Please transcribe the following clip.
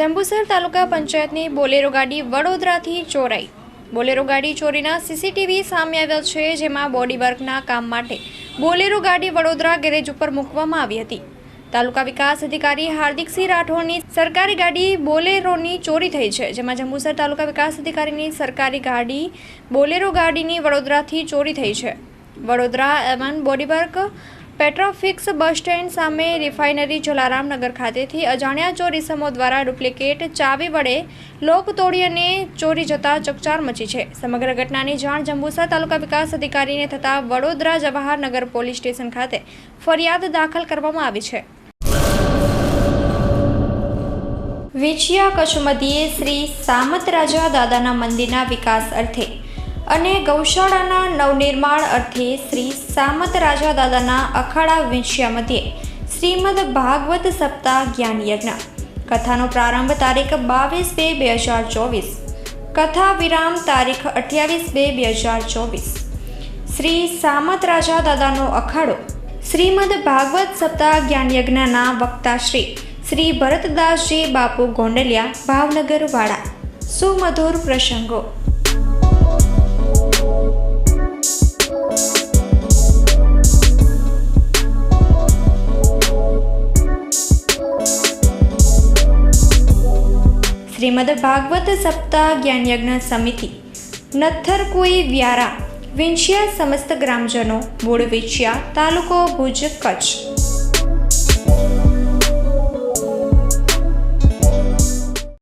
જંબુસર તાલુકા પંચાયતની બોલેરો ગાડી વડોદરાથી ચોરાઈ. બોલેરો ગાડી ચોરીના સીસીટીવી સામે આવ્યા છે, જેમાં બોડી વર્કના કામ માટે બોલેરો ગાડી વડોદરા ગેરેજ ઉપર મૂકવામાં આવી હતી. તાલુકા વિકાસ અધિકારી હાર્દિકસિંહ રાઠોડની સરકારી ગાડી બોલેરોની ચોરી થઈ છે, જેમાં જંબુસર તાલુકા વિકાસ અધિકારીની સરકારી ગાડી બોલેરો ગાડીની વડોદરાથી ચોરી થઈ છે. Vadodara Avon bodywork Petrofix bus stand સામે રિફાઇનરી જલારામનગર ખાતેથી અજાણ્યા ચોર ઇસમો દ્વારા ડુપ્લિકેટ ચાવી વડે લોક તોડી અને ચોરી જતા ચકચાર મચી છે. સમગ્ર ઘટનાની જાણ જંબુસા તાલુકા વિકાસ અધિકારીને થતાં વડોદરા જવાહરનગર પોલીસ સ્ટેશન ખાતે ફરિયાદ દાખલ કરવામાં આવી છે. વિછિયા કચ્છ શ્રી સામત રાજા દાદાના મંદિરના વિકાસ અર્થે અને ગૌશાળાના નવનિર્માણ અર્થે શ્રી સામત રાજા દાદાના અખાડા વિંશ્યા મધ્યે શ્રીમદ ભાગવત સપ્તાહ જ્ઞાન યજ્ઞ કથાનો પ્રારંભ તારીખ બાવીસ બે બે હજાર ચોવીસ. કથા વિરામ તારીખ અઠ્યાવીસ બે બે હજાર ચોવીસ. શ્રી સામત રાજા દાદાનો અખાડો શ્રીમદ ભાગવત સપ્તાહ જ્ઞાનયજ્ઞના વક્તા શ્રી શ્રી ભરતદાસજી બાપુ ગોંડલિયા ભાવનગરવાળા સુમધુર પ્રસંગો. શ્રીમદ ભાગવત સપ્તાહ જ્ઞાનયજ્ઞ સમિતિ. નથર કોઈ વ્યારા. વિંછિયા સમસ્ત ગ્રામજનો, મૂળ વિંછિયા, તાલુકો ભુજ, કચ્છ.